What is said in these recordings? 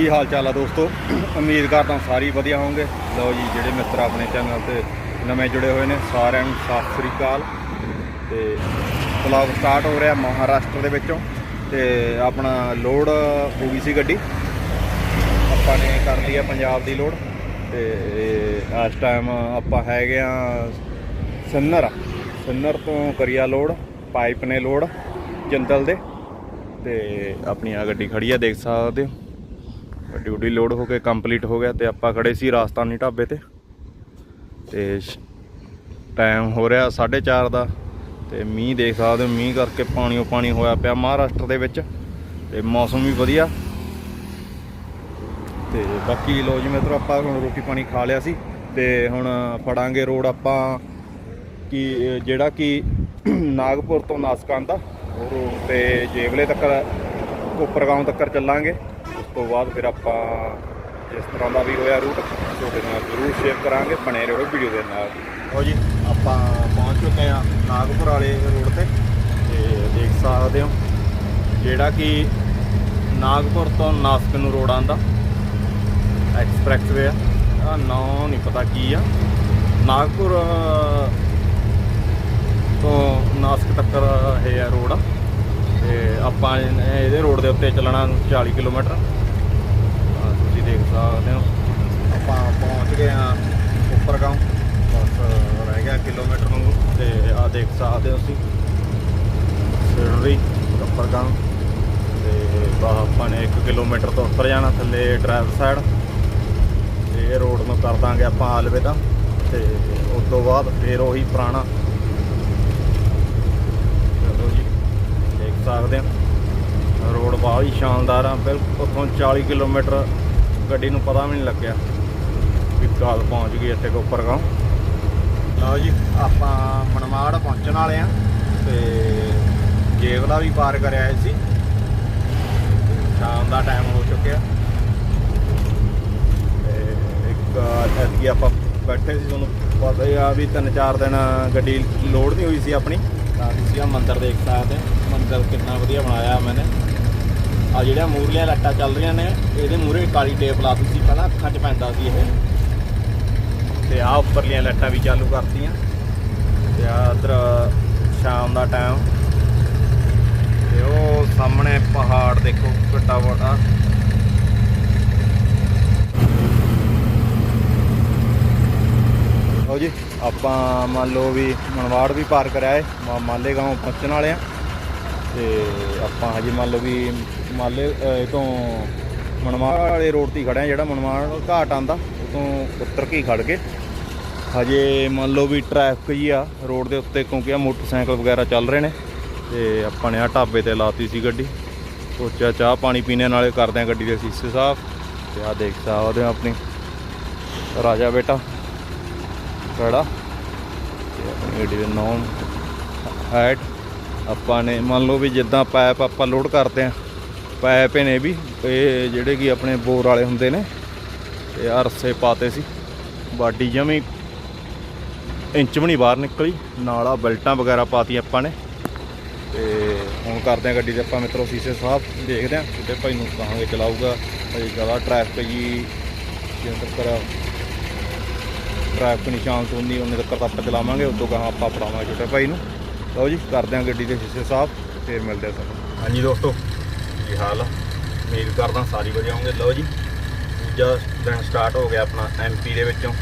ਕੀ ਹਾਲ ਚਾਲ ਆ ਦੋਸਤੋ? ਉਮੀਦ ਕਰਦਾ ਸਾਰੀ ਵਧੀਆ ਹੋਵੋਗੇ। ਲਓ ਜੀ, ਜਿਹੜੇ ਮਿੱਤਰ ਆਪਣੇ ਚੈਨਲ ਤੇ ਨਵੇਂ ਜੁੜੇ ਹੋਏ ਨੇ, ਸਾਰਿਆਂ ਨੂੰ ਸਤਿ ਸ੍ਰੀ ਅਕਾਲ। ਤੇ ਵਲੌਗ ਸਟਾਰਟ ਹੋ ਰਿਹਾ ਮਹਾਰਾਸ਼ਟਰ ਦੇ ਵਿੱਚੋਂ। ਤੇ ਆਪਣਾ ਲੋਡ ਹੋ ਗਈ ਸੀ ਗੱਡੀ। ਆਪਾਂ ਨੇ ਕਰ ਲਈ ਆ ਪੰਜਾਬ ਦੀ ਲੋਡ ਤੇ ਇਸ ਟਾਈਮ ਆਪਾਂ ਹੈਗੇ ਆ ਸੰਨਰ। ਸੰਨਰ ਤੋਂ ਕਰੀਆ ਲੋਡ ਪਾਈਪ ਨੇ ਲੋਡ ਜੰਦਲ ਦੇ। ਤੇ ਆਪਣੀ ਆ ਗੱਡੀ ਖੜੀ ਆ, ਦੇਖ ਸਕਦੇ ਹੋ। ਡਿਊਟੀ ਉਡੀ ਲੋਡ ਹੋ ਕੇ ਕੰਪਲੀਟ ਹੋ ਗਿਆ ਤੇ ਆਪਾਂ ਖੜੇ ਸੀ ਰਾਜਸਥਾਨੀ ਢਾਬੇ ਤੇ। ਤੇ ਟਾਈਮ ਹੋ ਰਿਹਾ 4:30 ਦਾ ਤੇ ਮੀਂਹ ਦੇਖ ਸਕਦੇ ਹੋ, ਮੀਂਹ ਕਰਕੇ ਪਾਣੀਓ ਪਾਣੀ ਹੋਇਆ ਪਿਆ ਮਹਾਰਾਸ਼ਟਰ ਦੇ ਵਿੱਚ ਤੇ ਮੌਸਮ ਵੀ ਵਧੀਆ। ਤੇ ਬਾਕੀ ਲੋ ਜੀ ਮਿੱਤਰੋ, ਆਪਾਂ ਹੁਣ ਰੋਟੀ ਪਾਣੀ ਖਾ ਲਿਆ ਸੀ ਤੇ ਹੁਣ ਫੜਾਂਗੇ ਰੋਡ ਆਪਾਂ ਕਿ, ਜਿਹੜਾ ਕਿ ਨਾਗਪੁਰ ਤੋਂ ਨਾਸਕਾਂ ਦਾ ਉਹ ਰੋਡ ਤੇ ਜੇਵਲੇ ਤੱਕ, ਕੋਪਰਗਾਉਂ ਤੱਕ ਚੱਲਾਂਗੇ। ਤੋਂ ਬਾਅਦ ਫਿਰ ਆਪਾਂ ਜਿਸ ਤਰ੍ਹਾਂ ਦਾ ਵੀ ਹੋਇਆ ਰੂਟ ਤੁਹਾਡੇ ਨਾਲ ਜ਼ਰੂਰ ਸ਼ੇਅਰ ਕਰਾਂਗੇ, ਬਣੇ ਰਹੋ ਵੀਡੀਓ ਦੇ ਨਾਲ। ਲਓ ਜੀ, ਆਪਾਂ ਪਹੁੰਚ ਚੁੱਕੇ ਹਾਂ ਨਾਗਪੁਰ ਵਾਲੇ ਰੋਡ ਤੇ ਤੇ ਦੇਖ ਸਕਦੇ ਹੋ ਜਿਹੜਾ ਕਿ ਨਾਗਪੁਰ ਤੋਂ ਨਾਸਕ ਨੂੰ ਰੋਡ ਆਂਦਾ ਐਕਸਪ੍ਰੈਸਵੇ ਆ। ਆਹ ਨਾਂ ਨਹੀਂ ਪਤਾ ਕੀ ਆ। ਨਾਗਪੁਰ ਤੋਂ ਨਾਸਕ ਤੱਕ ਇਹ ਆ ਰੋਡ ਤੇ ਆਪਾਂ ਇਹਦੇ ਰੋਡ ਦੇ ਉੱਤੇ ਚੱਲਣਾ 40 ਕਿਲੋਮੀਟਰ। ਤੁਸੀਂ ਦੇਖ ਸਕਦੇ ਹੋ। ਆਪਾਂ ਪਹੁੰਚ ਗਏ ਆ ਉੱਪਰਗਾਉਂ। ਬਸ ਰਹਿ ਗਿਆ ਕਿਲੋਮੀਟਰ ਨੂੰ ਤੇ ਆ ਦੇਖ ਸਕਦੇ ਹੋ ਤੁਸੀਂ। ਸਿਰੜੀ ਉੱਪਰਗਾਉਂ। ਤੇ ਬਾ ਆਪਾਂ ਨੇ 1 ਕਿਲੋਮੀਟਰ ਤੋਂ ਉੱਪਰ ਜਾਣਾ ਥੱਲੇ ਡਰਾਈਵਰ ਸਾਈਡ ਤੇ ਇਹ ਰੋਡ ਨੂੰ ਕਰ ਦਾਂਗੇ ਆਪਾਂ ਆਲਵੇ ਦਾ ਤੇ ਉਸ ਤੋਂ ਬਾਅਦ ਫੇਰ ਉਹੀ ਪੁਰਾਣਾ ਚਲੋ ਜੀ ਦੇਖ ਸਕਦੇ ਹੋ। ਰੋਡ ਬਹੁਤ ਹੀ ਸ਼ਾਨਦਾਰ ਆ। ਬਿਲਕੁਲ ਉੱਥੋਂ 40 ਕਿਲੋਮੀਟਰ ਗੱਡੀ ਨੂੰ ਪਤਾ ਵੀ ਨਹੀਂ ਲੱਗਿਆ ਵੀ ਕਾਲ ਪਹੁੰਚ ਗਈ ਇੱਥੇ ਕੋਪਰਗਾਉਂ ਲਓ ਜੀ, ਆਪਾਂ ਮਨਮਾੜ ਪਹੁੰਚਣ ਵਾਲੇ ਆ ਤੇ ਜੇਵਲਾ ਵੀ ਪਾਰ ਕਰ ਆਏ ਸੀ। ਸ਼ਾਮ ਦਾ ਟਾਈਮ ਹੋ ਚੁੱਕਿਆ। ਤੇ ਇੱਕ ਐਤਕੀ ਆਪਾਂ ਬੈਠੇ ਸੀ, ਤੁਹਾਨੂੰ ਪਤਾ ਹੀ ਆ ਵੀ ਤਿੰਨ ਚਾਰ ਦਿਨ ਗੱਡੀ ਲੋਡ ਨਹੀਂ ਹੋਈ ਸੀ ਆਪਣੀ। ਤਾਂ ਤੁਸੀਂ ਆ ਮੰਦਿਰ ਦੇਖ ਸਕਦੇ ਹੋ। ਮੰਦਰ ਕਿੰਨਾ ਵਧੀਆ ਬਣਾਇਆ ਮੈਨੇ। ਆ ਜਿਹੜੀਆਂ ਮੂਰਲੀਆਂ ਲੱਟਾਂ ਚੱਲ ਰਹੀਆਂ ਨੇ, ਇਹਦੇ ਮੂਰੇ ਕਾਲੀ ਟੇਪ ਲਾਤੀ ਸੀ, ਪਹਿਲਾਂ ਅੱਖਾਂ 'ਚ ਪੈਂਦਾ ਸੀ ਇਹ। ਤੇ ਆ ਉੱਪਰਲੀਆਂ ਲੱਟਾਂ ਵੀ ਚਾਲੂ ਕਰਤੀਆਂ। ਤੇ ਆ ਉਧਰ ਸ਼ਾਮ ਦਾ ਟਾਈਮ ਤੇ ਉਹ ਸਾਹਮਣੇ ਪਹਾੜ ਦੇਖੋ ਕਿੱਡਾ ਵੱਡਾ। ਲਓ ਜੀ, ਆਪਾਂ ਮੰਨ ਲਓ ਵੀ ਮਨਵਾੜ ਵੀ ਪਾਰ ਕਰਿਆ ਏ, ਮਾ- ਮਾਲੇ ਗਾਉਂ ਪਹੁੰਚਣ ਵਾਲੇ ਆ। ਤੇ ਆਪਾਂ ਹਜੇ ਮੰਨ ਲਓ ਵੀ ਮਾਲੇ ਅਹ, ਤੋਂ ਮਨਵਾੜ ਵਾਲੇ ਰੋਡ ਤੇ ਹੀ ਖੜੇ ਆ ਜਿਹੜਾ ਮਨਵਾੜ ਘਾਟ ਆਂਦਾ ਉਤੋਂ ਉੱਤਰ ਕੇ ਹੀ ਖੜ ਗਏ। ਹਜੇ ਮੰਨ ਲਓ ਵੀ ਟ੍ਰੈਫਿਕ ਹੀ ਆ ਰੋਡ ਦੇ ਉੱਤੇ ਕਿਉਂਕਿ ਆ ਮੋਟਰਸਾਈਕਲ ਵਗੈਰਾ ਚੱਲ ਰਹੇ ਨੇ ਤੇ ਆਪਾਂ ਨੇ ਆ ਢਾਬੇ ਤੇ ਲਾਤੀ ਸੀ ਗੱਡੀ। ਸੋਚਿਆ ਚਾਹ ਪਾਣੀ ਪੀਣੇ ਨਾਲੇ ਕਰਦੇ ਆ ਗੱਡੀ ਦੇ ਸੀਸੇ ਸਾਫ਼। ਤੇ ਆ ਦੇਖ ਸਕਦੇ ਹੋ ਆਪਣੀ ਰਾਜਾ ਬੇਟਾ ਖੜਾ। ਤੇ ਆਪਣੀ ਗੱਡੀ ਦੇ ਨੌਨ ਹਾਈਟ ਆਪਾਂ ਨੇ, ਮੰਨ ਲਓ ਵੀ ਜਿੱਦਾਂ ਪਾਈਪ ਆਪਾਂ ਲੋਡ ਕਰਦੇ ਆ ਪਾਈਪ ਨੇ ਵੀ ਇਹ ਜਿਹੜੇ ਕਿ ਆਪਣੇ ਬੋਰ ਵਾਲੇ ਹੁੰਦੇ ਨੇ, ਤੇ ਆ ਰੱਸੇ ਪਾਤੇ ਸੀ। ਬਾਡੀ ਜਮੀ ਇੰਚ ਵੀ ਨਹੀਂ ਬਾਹਰ ਨਿਕਲੀ, ਨਾਲ ਆ ਬੈਲਟਾਂ ਵਗੈਰਾ ਪਾਤੀ ਆਪਾਂ ਨੇ। ਤੇ ਹੁਣ ਕਰਦੇ ਆ ਗੱਡੀ ਦੇ ਆਪਾਂ ਮਿੱਤਰੋ ਸੀਸੇ ਸਾਫ਼, ਦੇਖਦੇ ਆ ਛੋਟੇ ਭਾਈ ਨੂੰ ਕਹਾਂਗੇ ਚਲਾਊਗਾ। ਅਜੇ ਜ਼ਿਆਦਾ ਟ੍ਰੈਫਿਕ ਜੀ ਜਿੰਦਰ ਕਰ ਟ੍ਰੈਫਿਕ ਨਿਸ਼ਾਨ ਤੋਂ ਨਹੀਂ ਉਹਨੇ ਤੱਕ ਆਪਾਂ ਚਲਾਵਾਂਗੇ, ਉਦੋਂ ਕਹਾਂ ਆਪਾਂ ਫੜਾਵਾਂਗੇ ਛੋਟੇ ਭਾਈ ਨੂੰ। ਲਓ ਜੀ, ਕਰਦੇ ਹਾਂ ਗੱਡੀ ਦੇ ਸ਼ੀਸ਼ੇ ਸਾਫ਼, ਫੇਰ ਮਿਲਦੇ ਆ ਸਾਨੂੰ ਹਾਂਜੀ ਦੋਸਤੋ, ਕੀ ਹਾਲ ਆ? ਉਮੀਦ ਕਰਦਾ ਸਾਰੀ ਵਧੀਆ ਹੋਣਗੇ ਲਓ ਜੀ, ਦੂਜਾ ਦਿਨ ਸਟਾਰਟ ਹੋ ਗਿਆ ਆਪਣਾ ਐਮਪੀ ਦੇ ਵਿੱਚੋਂ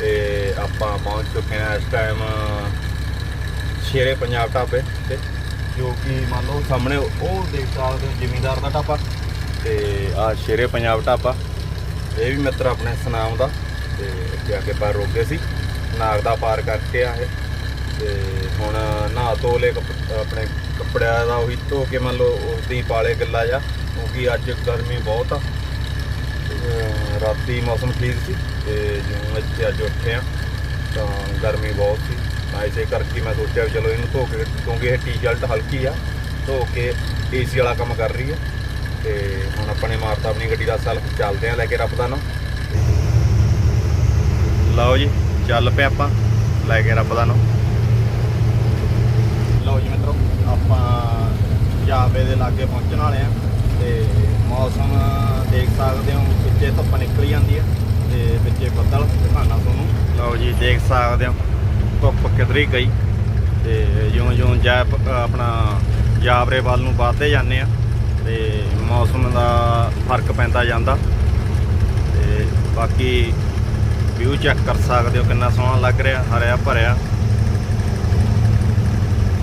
ਤੇ ਆਪਾਂ ਪਹੁੰਚ ਚੁੱਕੇ ਹਾਂ ਇਸ ਟਾਈਮ ਸ਼ੇਰੇ ਪੰਜਾਬ ਢਾਬੇ ਤੇ, ਜੋ ਕਿ ਮੰਨ ਲਓ ਸਾਹਮਣੇ ਉਹ ਦੇਖ ਸਕਦੇ ਹੋ, ਜ਼ਿਮੀਂਦਾਰ ਦਾ ਢਾਬਾ ਤੇ ਆ ਸ਼ੇਰੇ ਪੰਜਾਬ ਢਾਬਾ। ਇਹ ਵੀ ਮਿੱਤਰ ਆਪਣੇ ਸਨਾਮ ਦਾ ਤੇ ਅੱਗੇ ਆ ਕੇ ਪਾਰ ਰੋਕੇ ਸੀ ਨਾਗ ਦਾ ਪਾਰ ਕਰਕੇ ਆ ਇਹ ਤੇ ਹੁਣ ਨਹਾ ਧੋ ਲੈ ਆਪਣੇ ਕੱਪੜਿਆਂ ਦਾ ਉਹੀ ਧੋ ਕੇ ਮੰਨ ਲਓ ਉਸਦੀ ਪਾਲੇ ਗੱਲਾ ਜਾ, ਕਿਉਂਕਿ ਅੱਜ ਗਰਮੀ ਬਹੁਤ ਆ। ਰਾਤੀ ਮੌਸਮ ਠੀਕ ਸੀ ਤੇ ਜਿਵੇਂ ਇੱਥੇ ਅੱਜ ਉੱਠੇ ਆ ਤਾਂ ਗਰਮੀ ਬਹੁਤ ਸੀ। ਤਾਂ ਇਸੇ ਕਰਕੇ ਮੈਂ ਸੋਚਿਆ ਵੀ ਚਲੋ ਇਹਨੂੰ ਧੋ ਕੇ ਕਿਉਂਕਿ ਇਹ ਟੀ-ਸ਼ਰਟ ਹਲਕੀ ਆ, ਧੋ ਕੇ ਏਸੀ ਵਾਲਾ ਕੰਮ ਕਰ ਰਹੀ ਆ। ਤੇ ਹੁਣ ਆਪਾਂ ਨੇ ਮਾਰਤਾ ਆਪਣੀ ਗੱਡੀ ਦਾ ਸੈਲਫ ਚੱਲਦੇ ਆ ਲੈ ਕੇ ਰੱਬ ਦਾ ਨਾਮ। ਲਓ ਜੀ, ਚੱਲ ਪਏ ਆਪਾਂ, ਲੈ ਕੇ ਰੱਬ ਦਾ ਨਾਮ ਲਓ ਜੀ ਮਿੱਤਰੋ ਆਪਾਂ ਜਾਬੇ ਦੇ ਲਾਗੇ ਪਹੁੰਚਣ ਵਾਲੇ ਆ ਤੇ ਮੌਸਮ ਦੇਖ ਸਕਦੇ ਹੋ, ਵਿੱਚੇ ਧੁੱਪ ਨਿਕਲੀ ਜਾਂਦੀ ਆ ਤੇ ਵਿੱਚੇ ਬੱਦਲ ਦਿਖਾਣਾ ਤੁਹਾਨੂੰ। ਲਓ ਜੀ, ਦੇਖ ਸਕਦੇ ਹੋ, ਧੁੱਪ ਕਿਧਰੀ ਗਈ। ਤੇ ਜਿਉਂ-ਜਿਉਂ ਜੈਪ, ਆਪਣਾ ਜਾਬਰੇ ਵੱਲ ਨੂੰ ਵੱਧਦੇ ਜਾਂਦੇ ਆ ਤੇ ਮੌਸਮ ਦਾ ਫ਼ਰਕ ਪੈਂਦਾ ਜਾਂਦਾ। ਤੇ ਬਾਕੀ ਵਿਊ ਚੈੱਕ ਕਰ ਸਕਦੇ ਹੋ ਕਿੰਨਾ ਸੋਹਣਾ ਲੱਗ ਰਿਹਾ, ਹਰਿਆ ਭਰਿਆ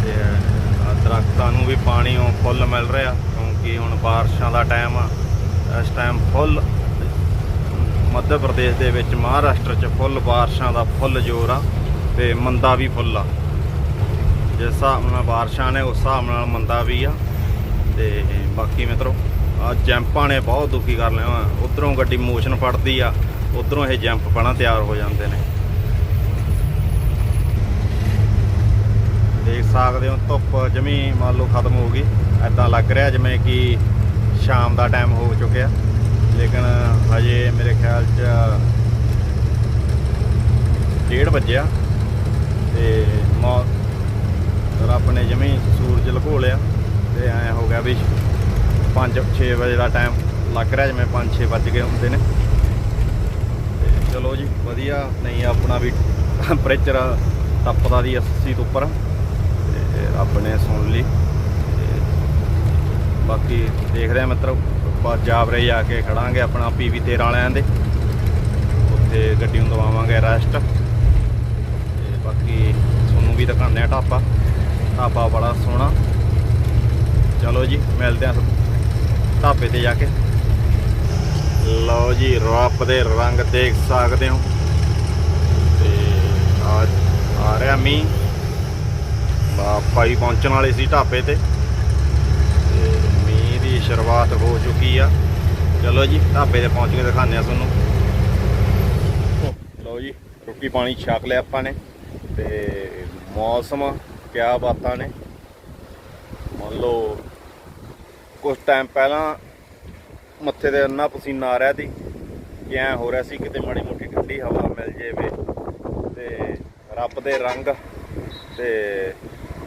ਤੇ ਆਹ ਦਰਖਤਾਂ ਨੂੰ ਵੀ ਪਾਣੀ ਫੁੱਲ ਮਿਲ ਰਿਹਾ, ਕਿਉਂਕਿ ਹੁਣ ਬਾਰਿਸ਼ਾਂ ਦਾ ਟਾਈਮ ਆ। ਇਸ ਟਾਈਮ ਫੁੱਲ ਮੱਧ ਪ੍ਰਦੇਸ਼ ਦੇ ਵਿੱਚ, ਮਹਾਰਾਸ਼ਟਰ 'ਚ ਫੁੱਲ, ਬਾਰਿਸ਼ਾਂ ਦਾ ਫੁੱਲ ਜ਼ੋਰ ਆ, ਤੇ ਮੰਦਾ ਵੀ ਫੁੱਲ ਆ। ਜਿਸ ਹਿਸਾਬ ਨਾਲ ਬਾਰਿਸ਼ਾਂ ਨੇ, ਉਸ ਹਿਸਾਬ ਨਾਲ ਮੰਦਾ ਵੀ ਆ। ਤੇ ਬਾਕੀ ਮਿੱਤਰੋ, ਆ ਜੈਂਪਾਂ ਨੇ ਬਹੁਤ ਦੁਖੀ ਕਰ ਲਿਆ ਉਧਰੋਂ ਗੱਡੀ ਮੋਸ਼ਨ ਫੜਦੀ ਆ, ਉਧਰੋਂ ਇਹ ਜੈਂਪ ਪਣਾ ਤਿਆਰ ਹੋ ਜਾਂਦੇ ਨੇ। ਦੇਖ ਸਕਦੇ ਹੋ, ਧੁੱਪ ਜਮੀ ਮੰਨ ਲਓ ਖਤਮ ਹੋ ਗਈ। ਐਦਾਂ ਲੱਗ ਰਿਹਾ ਜਿਵੇਂ ਕਿ ਸ਼ਾਮ ਦਾ ਟਾਈਮ ਹੋ ਚੁੱਕਿਆ। ਲੇਕਿਨ ਹਜੇ ਮੇਰੇ ਖਿਆਲ 'ਚ ਡੇਢ ਵਜਿਆ ਤੇ ਮੌ ਰੱਬ ਨੇ ਜਮੀ ਸੂਰਜ ਲੁਕੋ ਲਿਆ ਤੇ ਐ ਹੋ ਗਿਆ ਵੀ 5-6 ਵਜੇ ਦਾ ਟਾਈਮ ਲੱਗ ਰਿਹਾ ਜਿਵੇਂ 5-6 ਵੱਜ ਗਏ ਹੁੰਦੇ ਨੇ। ਤੇ ਚਲੋ ਜੀ, ਵਧੀਆ। ਨਹੀਂ, ਆਪਣਾ ਵੀ ਟੈਂਪਰੇਚਰ ਟੱਪਦਾ ਦੀ 80 ਤੋਂ ਉੱਪਰ ਰੱਬ ਨੇ ਸੁਣ ਲਈ। ਤੇ ਬਾਕੀ ਦੇਖ ਰਿਹਾ ਮਿੱਤਰੋ ਬਾਅਦ ਜਾਬਰੇ ਜਾ ਕੇ ਖੜਾਂਗੇ ਆਪਣਾ ਪੀਵੀ 13 ਵਾਲਿਆਂ ਦੇ। ਉੱਥੇ ਗੱਡੀ ਨੂੰ ਦਵਾਵਾਂਗੇ ਰੈਸਟ ਤੇ ਬਾਕੀ ਤੁਹਾਨੂੰ ਵੀ ਦਿਖਾਉਂਦੇ ਆ ਢਾਬਾ। ਢਾਬਾ ਬੜਾ ਸੋਹਣਾ। ਚਲੋ ਜੀ, ਮਿਲਦੇ ਆ ਢਾਬੇ ਤੇ ਜਾ ਕੇ। ਲਓ ਜੀ ਰੱਬ ਦੇ ਰੰਗ ਦੇਖ ਸਕਦੇ ਹੋ। ਤੇ ਆ ਰਿਹਾ ਮੀਂਹ। ਬਾਪਾ ਹੀ ਪਹੁੰਚਣ ਵਾਲੇ ਸੀ ਢਾਬੇ ਤੇ। ਤੇ ਮੀਂਹ ਦੀ ਸ਼ੁਰੂਆਤ ਹੋ ਚੁੱਕੀ ਆ। ਚਲੋ ਜੀ, ਢਾਬੇ ਤੇ ਪਹੁੰਚ ਕੇ ਦਿਖਾਉਂਦੇ ਆ ਤੁਹਾਨੂੰ। ਲਓ ਜੀ, ਰੋਟੀ ਪਾਣੀ ਛਕ ਲਿਆ ਆਪਾਂ ਨੇ। ਤੇ ਮੌਸਮ, ਕਿਆ ਬਾਤਾਂ ਨੇ। ਮੰਨ ਲਓ ਕੁਝ ਟਾਈਮ ਪਹਿਲਾਂ ਮੱਥੇ ਤੇ ਇੰਨਾ ਪਸੀਨਾ ਆ ਰਿਹਾ ਸੀ ਕਿ ਐ ਹੋ ਰਿਹਾ ਸੀ ਕਿਤੇ ਮਾੜੀ ਮੋਟੀ ਠੰਡੀ ਹਵਾ ਮਿਲ ਜੇਵੇ ਤੇ ਰੱਬ ਦੇ ਰੰਗ ਤੇ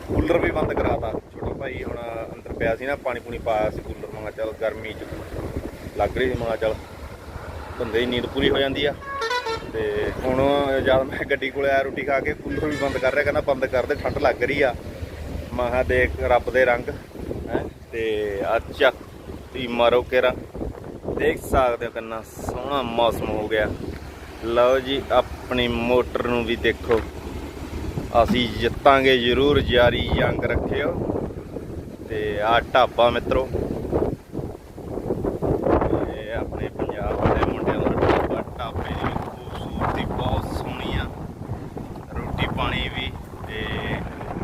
ਕੂਲਰ ਵੀ ਬੰਦ ਕਰਾਤਾ। ਛੋਟਾ ਭਾਈ ਹੁਣ ਅੰਦਰ ਪਿਆ ਸੀ ਨਾ, ਪਾਣੀ ਪੂਣੀ ਪਾਇਆ ਸੀ ਕੂਲਰ ਮੰਗਾ ਚੱਲ ਗਰਮੀ ਚ ਲੱਗ ਰਹੀ ਸੀ ਮੰਗਾ ਚੱਲ ਬੰਦੇ ਦੀ ਨੀਂਦ ਪੂਰੀ ਹੋ ਜਾਂਦੀ ਆ। ਤੇ ਹੁਣ ਜਦ ਮੈਂ ਗੱਡੀ ਕੋਲ ਆਇਆ ਰੋਟੀ ਖਾ ਕੇ, ਕੂਲਰ ਵੀ ਬੰਦ ਕਰ ਰਿਹਾ, ਕਹਿੰਦਾ ਬੰਦ ਕਰ ਦੇ, ਠੰਡ ਲੱਗ ਰਹੀ ਆ। ਮੈਂ ਦੇਖ ਰੱਬ ਦੇ ਰੰਗ, ਹੈ, ਤੇ ਅੱਛਾ ਤੀ ਮਾਰੋ ਕੇਰਾ ਦੇਖ ਸਕਦੇ ਹੋ ਕਿੰਨਾ ਸੋਹਣਾ ਮੌਸਮ ਹੋ ਗਿਆ। ਲਓ ਜੀ, ਆਪਣੀ ਮੋਟਰ ਨੂੰ ਵੀ ਦੇਖੋ। ਅਸੀਂ ਜਿੱਤਾਂਗੇ ਜ਼ਰੂਰ, ਜਾਰੀ ਜੰਗ ਰੱਖਿਓ। ਤੇ ਆ ਢਾਬਾ ਮਿੱਤਰੋ, ਇਹ ਆਪਣੇ ਪੰਜਾਬ ਦੇ ਮੁੰਡਿਆਂ ਦਾ ਢਾਬਾ, ਢਾਬੇ ਦੀ ਖੂਬਸੂਰਤੀ ਬਹੁਤ ਸੋਹਣੀ ਆ। ਰੋਟੀ ਪਾਣੀ ਵੀ, ਤੇ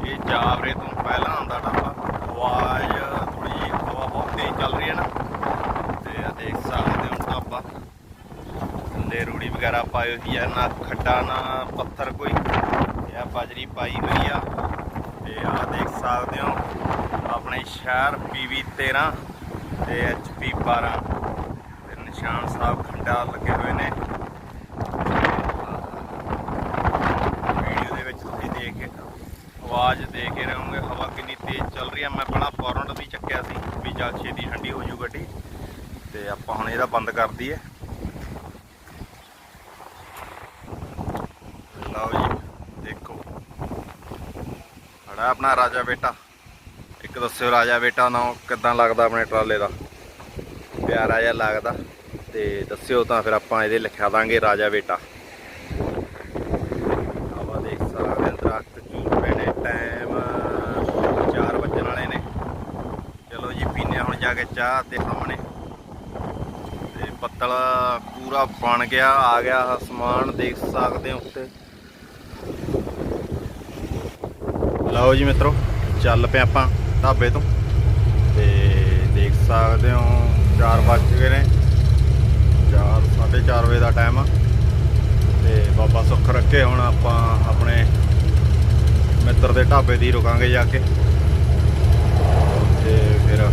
ਇਹ ਜਾਵਰੇ ਤੋਂ ਪਹਿਲਾਂ ਆਉਂਦਾ ਢਾਬਾ। ਆਵਾਜ਼ ਥੋੜੀ ਜਿਹੀ ਹਵਾ ਬਹੁਤ ਤੇਜ਼ ਚੱਲ ਰਹੀ ਹੈ ਨਾ। ਤੇ ਆ ਦੇਖ ਸਕਦੇ ਹੋ ਢਾਬਾ। ਥੱਲੇ ਰੂੜੀ ਵਗੈਰਾ ਪਾਈ ਹੋਈ ਹੈ ਨਾ ਖੱਡਾ, ਨਾ ਪੱਥਰ ਕੋਈ। ਇਹ ਆ ਪਾਈ ਹੋਈ ਆ। ਤੇ ਆ ਦੇਖ ਸਕਦੇ ਹੋ, ਆਪਣੇ ਸ਼ਹਿਰ ਪੀਵੀ 13 ਤੇ ਐਚਪੀ 12 ਤੇ ਨਿਸ਼ਾਨ ਸਾਹਿਬ ਖੰਡਾ ਲੱਗੇ ਹੋਏ ਨੇ। ਵੀਡੀਓ ਦੇ ਵਿੱਚ ਤੁਸੀਂ ਦੇਖ ਕੇ, ਆਵਾਜ਼ ਦੇ ਕੇ ਰਹੋਗੇ, ਹਵਾ ਕਿੰਨੀ ਤੇਜ਼ ਚੱਲ ਰਹੀ ਆ। ਮੈਂ ਬੜਾ ਫੌਰਨ ਵੀ ਚੱਕਿਆ ਸੀ ਵੀ ਜਲ ਛੇਤੀ ਠੰਡੀ ਹੋ ਜੂ ਗੱਡੀ। ਤੇ ਆਪਾਂ ਹੁਣ ਇਹਦਾ ਬੰਦ ਕਰ ਦਈਏ ਲਓ ਜੀ ਦੇਖੋ ਖੜਾ ਆਪਣਾ ਰਾਜਾ ਬੇਟਾ। ਇੱਕ ਦੱਸਿਓ ਰਾਜਾ ਬੇਟਾ ਨਾ ਕਿੱਦਾਂ ਲੱਗਦਾ ਆਪਣੇ ਟਰਾਲੇ ਦਾ? ਪਿਆਰਾ ਜਿਹਾ ਲੱਗਦਾ। ਤੇ ਦੱਸਿਓ ਤਾਂ ਫਿਰ ਆਪਾਂ ਇਹਦੇ ਲਿਖਾ ਦਾਂਗੇ ਰਾਜਾ ਬੇਟਾ। ਹਵਾ ਦੇਖ ਸਕਦੇ ਹਾਂ ਦਰਖਤ ਝੂਲ ਪਏ ਨੇ ਟਾਈਮ 4 ਵੱਜਣ ਵਾਲੇ ਨੇ। ਚਲੋ ਜੀ, ਪੀਨੇ ਹੁਣ ਜਾ ਕੇ ਚਾਹ ਤੇ ਸਾਹਮਣੇ। ਤੇ ਬੱਦਲ ਪੂਰਾ ਬਣ ਗਿਆ, ਆ ਗਿਆ ਅਸਮਾਨ ਦੇਖ ਸਕਦੇ ਹੋ। ਉੱਤੇ ਲਓ ਜੀ ਮਿੱਤਰੋ, ਚੱਲ ਪਏ ਆਪਾਂ ਢਾਬੇ ਤੋਂ। ਤੇ ਦੇਖ ਸਕਦੇ ਹੋ 4 ਵੱਜ ਗਏ ਨੇ। 4 4:30 ਵਜੇ ਦਾ ਟਾਈਮ ਆ। ਤੇ ਬਾਬਾ ਸੁੱਖ ਰੱਖੇ, ਹੁਣ ਆਪਾਂ ਆਪਣੇ ਮਿੱਤਰ ਦੇ ਢਾਬੇ ਦੀ ਰੁਕਾਂਗੇ ਜਾ ਕੇ। ਤੇ ਫਿਰ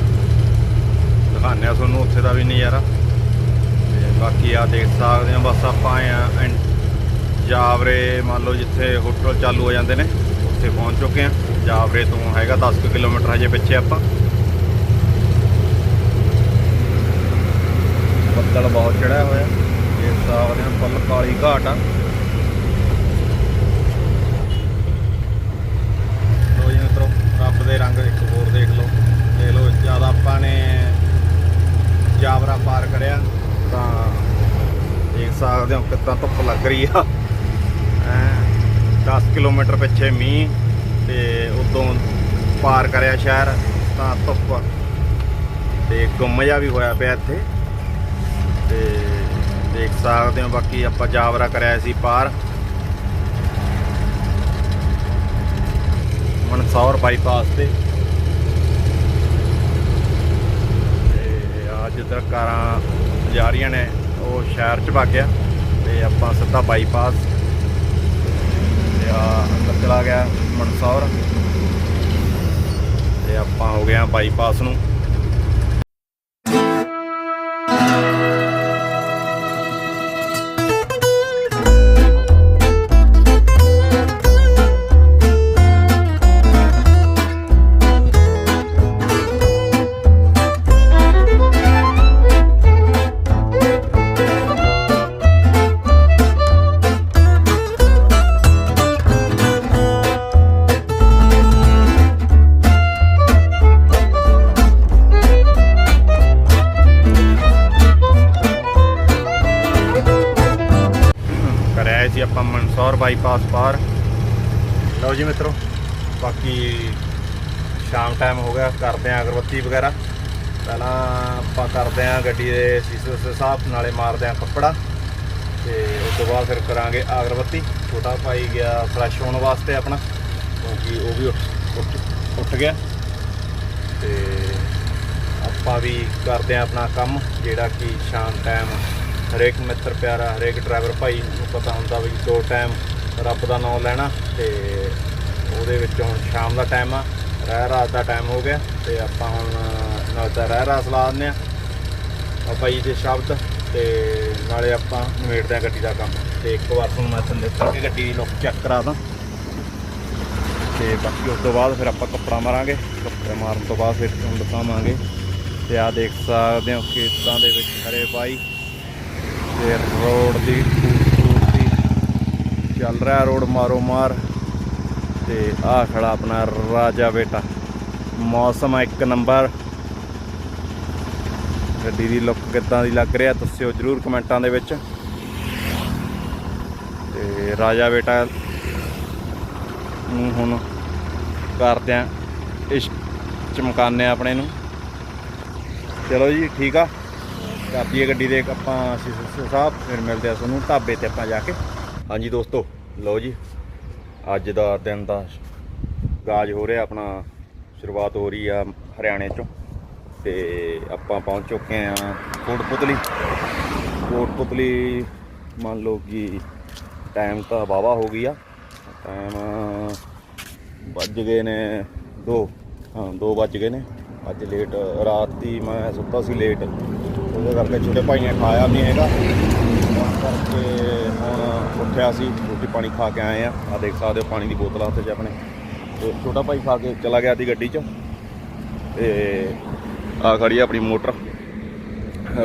ਦਿਖਾਉਂਦੇ ਆ ਤੁਹਾਨੂੰ, ਉੱਥੇ ਦਾ ਵੀ ਨਜ਼ਾਰਾ। ਤੇ ਬਾਕੀ ਆ ਦੇਖ ਸਕਦੇ ਹੋ, ਬਸ ਆਪਾਂ ਆਏ ਆ ਜਾਵਰੇ, ਮੰਨ ਲਓ ਜਿੱਥੇ ਹੋਟਲ ਚਾਲੂ ਹੋ ਜਾਂਦੇ ਨੇ। ਉੱਥੇ ਪਹੁੰਚ ਚੁੱਕੇ ਆ ਜਾਵਰੇ ਤੋਂ ਹੈਗਾ 10 ਕੁ ਕਿਲੋਮੀਟਰ ਹਜੇ ਪਿੱਛੇ ਆਪਾਂ। ਬੱਦਲ ਬਹੁਤ ਚੜਿਆ ਹੋਇਆ। ਇਸ ਸਕਦੇ ਹਾਂ ਫੁੱਲ ਕਾਲੀ ਘਾਟ ਆ। ਲੋ ਜੀ ਮਿੱਤਰੋ, ਰੱਬ ਦੇ ਰੰਗ ਇੱਕ ਹੋਰ ਦੇਖ ਲਓ। ਦੇਖ ਲਓ, ਜਦ ਆਪਾਂ ਨੇ ਜਾਵਰਾ ਪਾਰ ਕਰਿਆ, ਤਾਂ ਦੇਖ ਸਕਦੇ ਹੋ ਕਿੱਦਾਂ ਧੁੱਪ ਲੱਗ ਰਹੀ ਆ। 10 ਕਿਲੋਮੀਟਰ ਪਿੱਛੇ ਮੀਂਹ ਤੇ ਉਦੋਂ ਪਾਰ ਕਰਿਆ ਸ਼ਹਿਰ, ਤਾਂ ਧੁੱਪ ਤੇ ਗੁੰਮ ਜਿਹਾ ਵੀ ਹੋਇਆ ਪਿਆ ਇੱਥੇ। ਤੇ ਦੇਖ ਸਕਦੇ ਹੋ ਬਾਕੀ ਆਪਾਂ ਜਾਵਰਾ ਕਰਿਆ ਸੀ ਪਾਰ। ਮਨਸੌਰ ਬਾਈਪਾਸ ਤੇ। ਤੇ ਆ ਜਿੱਧਰ ਕਾਰਾਂ ਜਾ ਰਹੀਆਂ ਨੇ, ਉਹ ਸ਼ਹਿਰ ਚ ਵਗ ਗਿਆ। ਤੇ ਆਪਾਂ ਸਿੱਧਾ ਬਾਈਪਾਸ ਤੇ ਆ ਅੰਦਰ ਚਲਾ ਗਿਆ ਮਨਸੌਰ। ਤੇ ਆਪਾਂ ਹੋ ਗਏ ਆ ਬਾਈਪਾਸ ਨੂੰ। ਬਾਈਪਾਸ ਪਾਰ ਲਓ ਜੀ ਮਿੱਤਰੋ, ਬਾਕੀ ਸ਼ਾਮ ਟਾਈਮ ਹੋ ਗਿਆ, ਕਰਦੇ ਆਂ ਅਗਰਬੱਤੀ ਵਗੈਰਾ। ਪਹਿਲਾਂ ਆਪਾਂ ਕਰਦੇ ਆਂ ਗੱਡੀ ਦੇ ਸੀਸੇ ਉਸੇ ਸਾਫ਼, ਨਾਲੇ ਮਾਰਦੇ ਆਂ ਕੱਪੜਾ। ਤੇ ਉਸ ਤੋਂ ਬਾਅਦ ਫਿਰ ਕਰਾਂਗੇ ਅਗਰਬੱਤੀ। ਛੋਟਾ ਭਾਈ ਗਿਆ ਫਰੈਸ਼ ਹੋਣ ਵਾਸਤੇ ਆਪਣਾ, ਕਿਉਂਕਿ ਉਹ ਵੀ ਉੱਠ- ਉੱਠ ਉੱਠ ਗਿਆ। ਤੇ ਆਪਾਂ ਵੀ ਕਰਦੇ ਆਂ ਆਪਣਾ ਕੰਮ, ਜਿਹੜਾ ਕਿ ਸ਼ਾਮ ਟਾਈਮ ਹਰੇਕ ਮਿੱਤਰ ਪਿਆਰਾ, ਹਰੇਕ ਡਰਾਈਵਰ ਭਾਈ ਨੂੰ ਪਤਾ ਹੁੰਦਾ ਵੀ ਦੋ ਟਾਈਮ ਰੱਬ ਦਾ ਨਾਮ ਲੈਣਾ ਤੇ ਉਹਦੇ ਵਿੱਚ ਹੁਣ ਸ਼ਾਮ ਦਾ ਟਾਈਮ ਆ, ਰਹਿ ਰਾਤ ਦਾ ਟਾਈਮ ਹੋ ਗਿਆ ਤੇ ਆਪਾਂ ਹੁਣ ਨਾਲ ਤਾਂ ਰਹਿ ਰਾਤ ਲਾ ਦਿੰਦੇ ਆ। ਬਾਬਾ ਜੀ ਦੇ ਸ਼ਬਦ ਤੇ ਨਾਲੇ ਆਪਾਂ ਨਿਬੇੜਦੇ ਆ ਗੱਡੀ ਦਾ ਕੰਮ। ਤੇ ਇੱਕ ਵਾਰ ਤੁਹਾਨੂੰ ਮੈਂ ਥੱਲੇ ਉਤਰ ਗੱਡੀ ਦੀ ਲੁੱਕ ਚੈੱਕ ਕਰਾ ਦਾਂ। ਤੇ ਬਾਕੀ ਉਸ ਤੋਂ ਬਾਅਦ ਫਿਰ ਆਪਾਂ ਕੱਪੜਾ ਮਾਰਾਂਗੇ। ਕੱਪੜੇ ਮਾਰਨ ਤੋਂ ਬਾਅਦ ਫਿਰ ਤੁਹਾਨੂੰ ਦਿਖਾਵਾਂਗੇ। ਤੇ ਆ ਦੇਖ ਸਕਦੇ ਹੋ ਖੇਤਾਂ ਦੇ ਵਿੱਚ ਹਰੇ ਬਾਈ। ਤੇ ਰੋਡ ਦੀ ਚੱਲ ਰਿਹਾ ਰੋਡ ਮਾਰੋ ਮਾਰ। ਤੇ ਆ ਖੜਾ ਆਪਣਾ ਰਾਜਾ ਬੇਟਾ। ਮੌਸਮ ਆ ਇੱਕ ਨੰਬਰ। ਗੱਡੀ ਦੀ ਲੁੱਕ ਕਿੱਦਾਂ ਦੀ ਲੱਗ ਰਿਹਾ ਦੱਸਿਓ ਜਰੂਰ ਕਮੈਂਟਾਂ ਦੇ ਵਿੱਚ। ਤੇ ਰਾਜਾ ਬੇਟਾ ਨੂੰ ਹੁਣ ਕਰਦੇ ਆ ਇਸ ਚਮਕਾਨੇ ਆਪਣੇ ਨੂੰ। ਚਲੋ ਜੀ ਠੀਕ ਆ। ਕਰ ਦਈਏ ਗੱਡੀ ਦੇ ਆਪਾਂ ਸਿਸਟਰ ਸਾਹਿਬ ਫਿਰ ਮਿਲਦੇ ਆ ਤੁਹਾਨੂੰ ਢਾਬੇ ਤੇ ਆਪਾਂ ਜਾ ਕੇ। ਹਾਂਜੀ ਦੋਸਤੋ, ਲਓ ਜੀ, ਅੱਜ ਦਾ ਦਿਨ ਦਾ ਗਾਜ ਹੋ ਰਿਹਾ, ਆਪਣਾ ਸ਼ੁਰੂਆਤ ਹੋ ਰਹੀ ਆ ਹਰਿਆਣੇ ਚੋਂ ਤੇ ਆਪਾਂ ਪਹੁੰਚ ਚੁੱਕੇ ਆ ਕੋਟਪੁਤਲੀ। ਕੋਟਪੁਤਲੀ ਮੰਨ ਲਓ ਕਿ ਟਾਈਮ ਤਾਂ ਵਾਵਾ ਹੋ ਗਈ ਆ ਟਾਈਮ ਵੱਜ ਗਏ ਨੇ 2 ਹਾਂ 2 ਵੱਜ ਗਏ ਨੇ। ਅੱਜ ਲੇਟ ਰਾਤ ਦੀ ਮੈਂ ਸੁੱਤਾ ਸੀ ਲੇਟ ਉਹਦੇ ਕਰਕੇ ਛੋਟੇ ਭਾਈ ਨੇ ਖਾਇਆ ਨਹੀਂ ਹੈਗਾ। ਕਰਕੇ ਹੁਣ ਉੱਠਿਆ ਸੀ, ਰੋਟੀ ਪਾਣੀ ਖਾ ਕੇ ਆਏ ਆ। ਆ ਦੇਖ ਸਕਦੇ ਹੋ ਪਾਣੀ ਦੀ ਬੋਤਲ ਹੱਥ 'ਚ ਆਪਣੇ। ਤੇ ਛੋਟਾ ਭਾਈ ਖਾ ਕੇ ਚਲਾ ਗਿਆ ਦੀ ਗੱਡੀ 'ਚ। ਤੇ ਆ ਖੜੀ ਆਪਣੀ ਮੋਟਰ।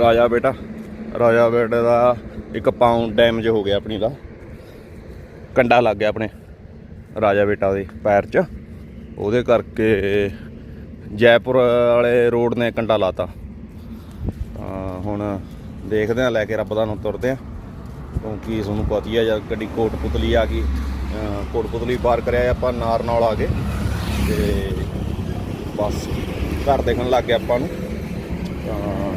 ਰਾਜਾ ਬੇਟਾ। ਰਾਜਾ ਬੇਟੇ ਦਾ ਇੱਕ ਪਾਉਂਡ ਡੈਮੇਜ ਹੋ ਗਿਆ ਆਪਣੀ ਦਾ। ਕੰਡਾ ਲੱਗ ਗਿਆ ਆਪਣੇ ਰਾਜਾ ਬੇਟਾ ਦੇ ਪੈਰ 'ਚ। ਉਹਦੇ ਕਰਕੇ ਜੈਪੁਰ ਵਾਲੇ ਰੋਡ ਨੇ ਕੰਡਾ ਲਾਤਾ। ਤਾਂ ਹੁਣ ਦੇਖਦੇ ਆ, ਲੈ ਕੇ ਰੱਬ ਦਾ ਨੂੰ ਤੁਰਦੇ ਆ। ਕਿਉਂਕਿ ਤੁਹਾਨੂੰ ਪਤੀ ਆ ਜਦ ਗੱਡੀ ਕੋਟਪੁਤਲੀ ਆ ਗਈ, ਅਹ ਕੋਟਪੁਤਲੀ ਪਾਰ ਕਰਿਆ ਆਪਾਂ ਨਾਰ ਨਾਲ ਆ ਗਏ ਤੇ ਬਸ ਘਰ ਦੇਖਣ ਲੱਗ ਗਿਆ ਆਪਾਂ ਨੂੰ। ਤਾਂ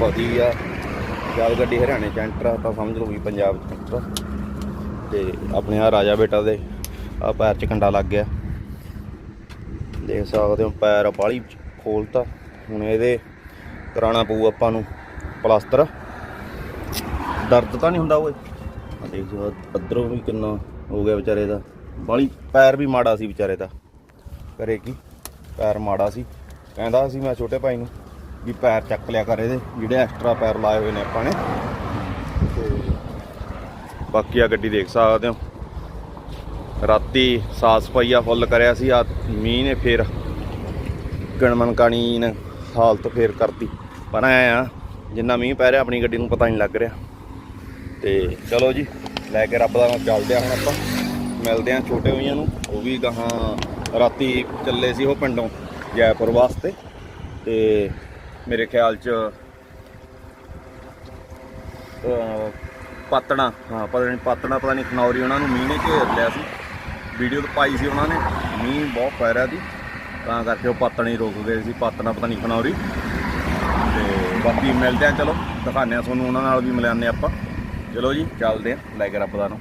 ਪਤੀ ਆ, ਜਦ ਗੱਡੀ ਹਰਿਆਣੇ ਚ ਐਂਟਰ ਆ, ਤਾਂ ਸਮਝ ਲਓ ਵੀ ਪੰਜਾਬ ਚ ਐਂਟਰ ਤੇ ਆਪਣੇ ਆ ਰਾਜਾ ਬੇਟਾ ਦੇ ਆ ਪੈਰ ਚ ਕੰਡਾ ਲੱਗ ਗਿਆ। ਦੇਖ ਸਕਦੇ ਹੋ ਪੈਰ ਬਾਲੀ ਖੋਲਤਾ। ਹੁਣ ਇਹਦੇ ਕਰਾਉਣਾ ਪਊ ਆਪਾਂ ਨੂੰ ਪਲਾਸਟਰ। ਦਰਦ ਤਾਂ ਨਹੀਂ ਹੁੰਦਾ ਓਏ। ਆ ਦੇਖ ਜੋ ਪੱਧਰੋਂ ਵੀ ਕਿੰਨਾ ਹੋ ਗਿਆ ਵਿਚਾਰੇ ਦਾ। ਬਾਲੀ ਪੈਰ ਵੀ ਮਾੜਾ ਸੀ ਵਿਚਾਰੇ ਦਾ। ਕਰੇ ਕੀ? ਪੈਰ ਮਾੜਾ ਸੀ। ਕਹਿੰਦਾ ਸੀ ਮੈਂ ਛੋਟੇ ਭਾਈ ਨੂੰ ਵੀ ਪੈਰ ਚੱਕ ਲਿਆ ਕਰ ਇਹਦੇ, ਜਿਹੜੇ ਐਕਸਟਰਾ ਪੈਰ ਲਾਏ ਹੋਏ ਨੇ ਆਪਾਂ ਨੇ। ਤੇ ਬਾਕੀ ਆ ਗੱਡੀ ਦੇਖ ਸਕਦੇ ਹੋ। ਰਾਤੀ ਸਾਫ਼ ਸਫਾਈਆ ਫੁੱਲ ਕਰਿਆ ਸੀ ਆ ਮੀਂਹ ਨੇ ਫੇਰ। ਗਣਮਨ ਕਾਣੀ ਨੇ ਹਾਲਤ ਫੇਰ ਕਰਤੀ। ਪਰ ਐ ਆ, ਜਿੰਨਾ ਮੀਂਹ ਪੈ ਰਿਹਾ, ਆਪਣੀ ਗੱਡੀ ਨੂੰ ਪਤਾ ਨਹੀਂ ਲੱਗ ਰਿਹਾ। ਤੇ ਚਲੋ ਜੀ, ਲੈ ਕੇ ਰੱਬ ਦਾ ਨਾਮ ਚੱਲਦੇ ਆ ਹੁਣ ਆਪਾਂ। ਮਿਲਦੇ ਆ ਛੋਟੇ ਹੋਈਆਂ ਨੂੰ। ਉਹ ਵੀ ਗਾਹਾਂ ਰਾਤੀ ਚੱਲੇ ਸੀ ਉਹ ਪਿੰਡੋਂ, ਜੈਪੁਰ ਵਾਸਤੇ। ਤੇ ਮੇਰੇ ਖਿਆਲ ਚ ਪਾਤਣਾ ਹਾਂ, ਪਤਾ ਨਹੀਂ ਪਾਤਣਾ ਪਤਾ ਨਹੀਂ, ਖਨੌਰੀ ਉਹਨਾਂ ਨੂੰ ਮੀਂਹ ਨੇ ਘੇਰ ਲਿਆ ਸੀ। ਵੀਡੀਓ ਤਾਂ ਪਾਈ ਸੀ ਉਹਨਾਂ ਨੇ। ਮੀਂਹ ਬਹੁਤ ਪੈ ਰਿਹਾ ਸੀ। ਤਾਂ ਕਰਕੇ ਉਹ ਪਾਤਣੀ ਰੁਕ ਗਏ ਸੀ। ਪਾਤਣਾ ਪਤਾ ਨਹੀਂ, ਖਨੌਰੀ। ਤੇ ਬਾਕੀ ਮਿਲਦੇ ਆ, ਚਲੋ, ਦਿਖਾਉਂਦੇ ਆ ਤੁਹਾਨੂੰ ਉਹਨਾਂ ਨਾਲ ਵੀ ਮਿਲਾਉਂਦੇ ਆਪਾਂ। ਚਲੋ ਜੀ, ਚੱਲਦੇ ਆ, ਲੈ ਕੇ ਰੱਬ ਦਾ ਨੂੰ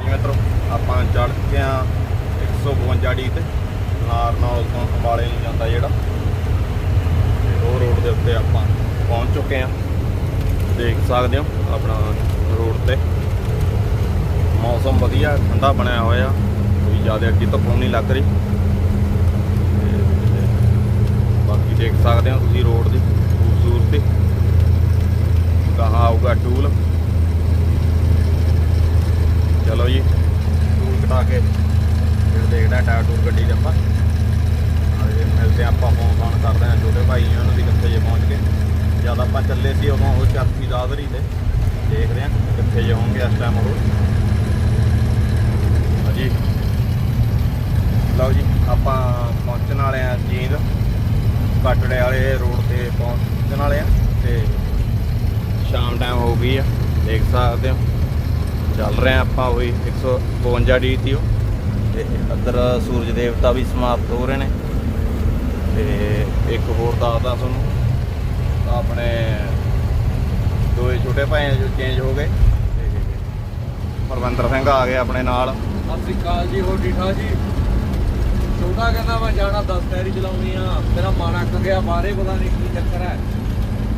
ਜੀ ਮਿੱਤਰੋ, ਆਪਾਂ ਚੜ ਚੁੱਕੇ ਆ 152 ਡੀ ਤੇ, ਨਾਰ ਨਾਲ ਤੋਂ ਅੰਬਾਲੇ ਨੂੰ ਜਾਂਦਾ ਜਿਹੜਾ। ਤੇ ਉਹ ਰੋਡ ਦੇ ਉੱਤੇ ਆਪਾਂ ਪਹੁੰਚ ਚੁੱਕੇ ਆ ਦੇਖ ਸਕਦੇ ਹੋ ਆਪਣਾ ਰੋਡ ਤੇ। ਮੌਸਮ ਵਧੀਆ, ਠੰਡਾ ਬਣਿਆ ਹੋਇਆ। ਕੋਈ ਜ਼ਿਆਦਾ ਅੱਗੇ ਧੁੱਪ ਨਹੀਂ ਲੱਗ ਰਹੀ। ਤੇ ਬਾਕੀ ਦੇਖ ਸਕਦੇ ਹੋ ਤੁਸੀਂ ਰੋਡ ਦੀ, ਖੂਬਸੂਰਤੀ। ਕਹਾਂ ਆਊਗਾ ਟੂਲ। ਚਲੋ ਜੀ, ਟੂਲ ਕਟਾ ਕੇ ਫਿਰ ਦੇਖਦੇ ਹਾਂ ਟਾਇਰ ਟੂਰ ਗੱਡੀ ਦੇ ਆਪਾਂ ਮਿਲਦੇ ਹਾਂ ਆਪਾਂ, ਫੋਨ ਫੋਨ ਕਰਦੇ ਹਾਂ ਛੋਟੇ ਭਾਈ ਨੇ ਉਹਨਾਂ ਦੀ ਕਿੱਥੇ ਜੇ ਪਹੁੰਚ ਗਏ। ਜਦ ਆਪਾਂ ਚੱਲੇ ਸੀ ਉਦੋਂ ਉਹ ਚਰਖੀ ਦਾਦਰੀ ਤੇ ਦੇਖਦੇ ਹਾਂ ਕਿੱਥੇ ਜੇ ਹੋਣਗੇ ਇਸ ਟਾਈਮ ਉਹ। ਹਾਂਜੀ। ਲਓ ਜੀ, ਆਪਾਂ ਪਹੁੰਚਣ ਵਾਲੇ ਆ ਜੀਂਦ। ਕਾਟੜੇ ਵਾਲੇ ਰੋਡ ਤੇ ਪਹੁੰਚਣ ਵਾਲੇ ਆ ਤੇ ਸ਼ਾਮ ਟਾਈਮ ਹੋ ਗਈ ਆ, ਦੇਖ ਸਕਦੇ ਹੋ। ਚੱਲ ਰਹੇ ਆ ਆਪਾਂ ਉਹੀ 152 ਡੀ ਤੀ ਉਹ ਤੇ ਅੰਦਰ ਸੂਰਜ ਦੇਵਤਾ ਵੀ ਸਮਾਪਤ ਹੋ ਰਹੇ ਨੇ। ਤੇ ਇੱਕ ਹੋਰ ਦੱਸਦਾ ਤੁਹਾਨੂੰ ਆਪਣੇ ਦੋਏ ਛੋਟੇ ਭਾਈ ਜੋ ਚੇਂਜ ਹੋ ਗਏ। ਤੇ ਪਰਵਿੰਦਰ ਸਿੰਘ ਆ ਗਏ ਆਪਣੇ ਨਾਲ। ਸਤਿ ਸ੍ਰੀ ਅਕਾਲ ਜੀ, ਹੋਰ ਠੀਕ ਠਾਕ ਜੀ? ਛੋਟਾ ਕਹਿੰਦਾ ਮੈਂ ਜਾਣਾ 10 ਟੈਰੀ ਚਲਾਉਣੀ ਆ। ਮੇਰਾ ਮਨ ਅੱਕ ਗਿਆ, ਬਾਹਰੇ ਪਤਾ ਨਹੀਂ ਕੀ ਚੱਕਰ ਹੈ।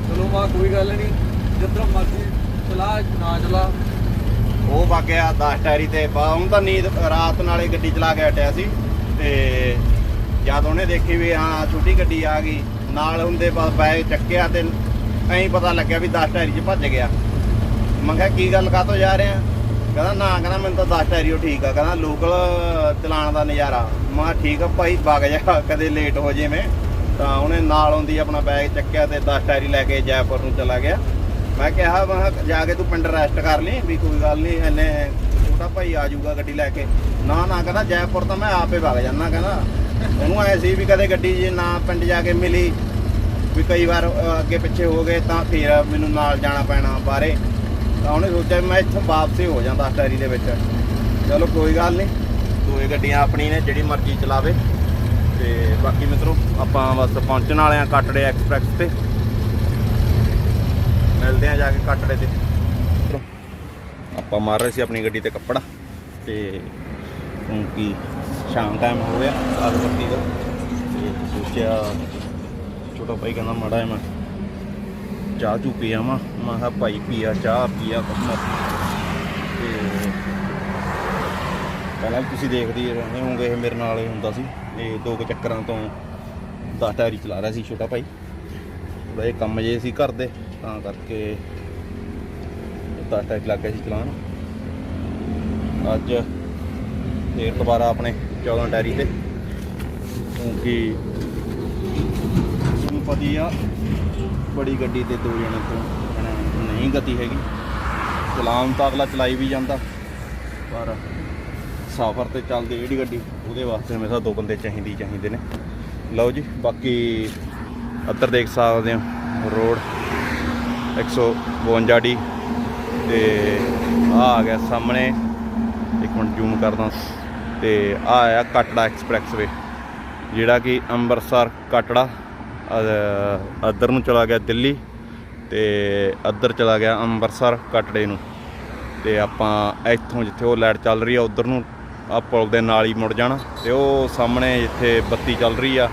ਚਲੋ ਮਾ, ਕੋਈ ਗੱਲ ਨਹੀਂ ਜਿੱਧਰ ਮਰਜ਼ੀ ਚਲਾ, ਨਾ ਚਲਾ। ਉਹ ਵਾਗਿਆ 10 ਟਾਇਰੀ ਤੇ ਬਾ, ਹੁਣ ਤਾਂ ਨੀਂਦ ਰਾਤ ਨਾਲੇ ਗੱਡੀ ਚਲਾ ਕੇ ਹਟਿਆ ਸੀ। ਤੇ ਜਦ ਉਹਨੇ ਦੇਖੀ ਵੀ ਹਾਂ, ਛੋਟੀ ਗੱਡੀ ਆ ਗਈ, ਨਾਲ ਹੁੰਦੇ ਬਸ ਬੈਗ ਚੱਕਿਆ ਤੇ ਐਂ ਪਤਾ ਲੱਗਿਆ ਵੀ 10 ਟਾਇਰੀ 'ਚ ਭੱਜ ਗਿਆ। ਮੈਂ ਕਿਹਾ, ਕੀ ਗੱਲ ਕਾਤੋਂ ਜਾ ਰਿਹਾ ਕਹਿੰਦਾ, ਨਾ, ਕਹਿੰਦਾ, ਮੈਨੂੰ ਤਾਂ 10 ਟਾਇਰੀ ਉਹ ਠੀਕ ਆ। ਕਹਿੰਦਾ, ਲੋਕਲ ਚਲਾਉਣ ਦਾ ਨਜ਼ਾਰਾ। ਮੈਂ ਕਿਹਾ, ਠੀਕ ਆ ਭਾਈ, ਵਗ ਜਾ, ਕਦੇ ਲੇਟ ਹੋ ਜਿਵੇਂ ਤਾਂ ਉਹਨੇ ਨਾਲ ਹੁੰਦੀ ਆਪਣਾ ਬੈਗ ਚੱਕਿਆ ਤੇ 10 ਟਾਇਰੀ ਲੈ ਕੇ ਜੈਪੁਰ ਨੂੰ ਚਲਾ ਗਿਆ। ਮੈਂ ਕਿਹਾ ਮੈਂ ਕਿਹਾ ਜਾ ਕੇ ਤੂੰ ਪਿੰਡ ਰੈਸਟ ਕਰ ਲਈ, ਵੀ ਕੋਈ ਗੱਲ ਨਹੀਂ ਐਨੇ ਛੋਟਾ ਭਾਈ ਆ ਜਾਊਗਾ ਗੱਡੀ ਲੈ ਕੇ। ਨਾ ਨਾ ਕਹਿੰਦਾ ਜੈਪੁਰ ਤਾਂ ਮੈਂ ਆਪੇ ਵਗ ਜਾਣਾ ਕਹਿੰਦਾ। ਉਹਨੂੰ ਐ ਸੀ ਵੀ ਕਦੇ ਗੱਡੀ ਜੇ ਨਾ ਪਿੰਡ ਜਾ ਕੇ ਮਿਲੀ, ਵੀ ਕਈ ਵਾਰ ਅੱਗੇ ਪਿੱਛੇ ਹੋ ਗਏ ਤਾਂ ਫਿਰ ਮੈਨੂੰ ਨਾਲ ਜਾਣਾ ਪੈਣਾ ਬਾਰੇ ਤਾਂ ਉਹਨੇ ਸੋਚਿਆ ਵੀ ਮੈਂ ਇੱਥੋਂ ਵਾਪਸ ਹੀ ਹੋ ਜਾਂਦਾ ਟੈਰੀ ਦੇ ਵਿੱਚ। ਚਲੋ ਕੋਈ ਗੱਲ ਨਹੀਂ ਦੋਏ ਗੱਡੀਆਂ ਆਪਣੀ ਨੇ, ਜਿਹੜੀ ਮਰਜ਼ੀ ਚਲਾਵੇ। ਤੇ ਬਾਕੀ ਮਿੱਤਰੋ, ਆਪਾਂ ਬਸ ਪਹੁੰਚਣ ਵਾਲੇ ਆ ਕੱਟੜੇ ਐਕਸਪ੍ਰੈਸ ਤੇ। ਮਿਲਦੇ ਆ ਜਾ ਕੇ ਕੱਟੜੇ ਤੇ। ਮਿੱਤਰੋ, ਆਪਾਂ ਮਾਰ ਰਹੇ ਸੀ ਆਪਣੀ ਗੱਡੀ ਤੇ ਕੱਪੜਾ ਤੇ ਕਿਉਂਕਿ ਸ਼ਾਮ ਟਾਈਮ ਹੋ ਗਿਆ ਸਾਧ ਬੱਤੀ ਦਾ। ਤੇ ਸੋਚਿਆ ਛੋਟਾ ਭਾਈ ਕਹਿੰਦਾ ਮਾੜਾ ਜਿਹਾ ਮੈਂ ਚਾਹ ਚੂ ਪੀਆ ਮਾ ਮੈਂ ਕਿਹਾ ਭਾਈ ਪੀਆ ਚਾਹ ਪੀਆ ਕੱਪੜਾ ਤੇ ਪਹਿਲਾਂ ਵੀ ਤੁਸੀਂ ਦੇਖਦੇ ਹੀ ਰਹੇ ਹੋਵੋਗੇ ਇਹ ਮੇਰੇ ਨਾਲ ਹੀ ਹੁੰਦਾ ਸੀ। ਇਹ ਦੋ ਕੁ ਚੱਕਰਾਂ ਤੋਂ 10 ਟਾਇਰੀ ਚਲਾ ਰਿਹਾ ਸੀ ਛੋਟਾ ਭਾਈ। ਥੋੜਾ ਇਹ ਕੰਮ ਜੇ ਸੀ ਘਰ ਦੇ। ਤਾਂ ਕਰਕੇ 10 ਟਾਇਰੀ ਲੱਗ ਗਿਆ ਸੀ ਚਲਾਉਣ। ਅੱਜ ਫੇਰ ਦੁਬਾਰਾ ਆਪਣੇ 14 ਡੈਰੀ ਤੇ। ਕਿਉਂਕਿ ਤੁਹਾਨੂੰ ਪਤਾ ਆ, ਬੜੀ ਗੱਡੀ ਤੇ ਦੋ ਜਣੇ ਤੋਂ। ਨਹੀਂ ਗਤੀ ਹੈਗੀ। ਚਲਾਉਣ ਤਾਂ ਅਗਲਾ ਚਲਾਈ ਵੀ ਜਾਂਦਾ, ਪਰ ਸਫ਼ਰ ਤੇ ਚੱਲਦੀ ਜਿਹੜੀ ਗੱਡੀ, ਉਹਦੇ ਵਾਸਤੇ ਹਮੇਸ਼ਾ ਦੋ ਬੰਦੇ ਚਾਹੀਦੇ ਹੀ ਚਾਹੀਦੇ ਨੇ। ਲਓ ਜੀ, ਬਾਕੀ ਇੱਧਰ ਦੇਖ ਸਕਦੇ ਹੋ, ਰੋਡ। 152 ਡੀ ਤੇ ਆ ਆ ਗਿਆ ਸਾਹਮਣੇ। ਇੱਕ ਮਿੰਟ ਜ਼ੂਮ ਕਰਦਾ। ਤੇ ਆ ਆਇਆ ਕਟੜਾ ਐਕਸਪ੍ਰੈਸਵੇ ਜਿਹੜਾ ਕਿ ਅੰਮ੍ਰਿਤਸਰ ਕਟੜਾ ਅ- ਨੂੰ ਚਲਾ ਗਿਆ ਦਿੱਲੀ ਤੇ ਇੱਧਰ ਚਲਾ ਗਿਆ ਅੰਮ੍ਰਿਤਸਰ ਕਟੜੇ ਨੂੰ। ਤੇ ਆਪਾਂ ਇੱਥੋਂ ਜਿੱਥੇ ਉਹ ਲਾਈਟ ਚੱਲ ਰਹੀ ਆ, ਉਧਰ ਨੂੰ ਆ ਪੁਲ ਦੇ ਨਾਲ ਹੀ ਮੁੜ ਜਾਣਾ। ਤੇ ਉਹ ਸਾਹਮਣੇ ਜਿੱਥੇ ਬੱਤੀ ਚੱਲ ਰਹੀ ਆ,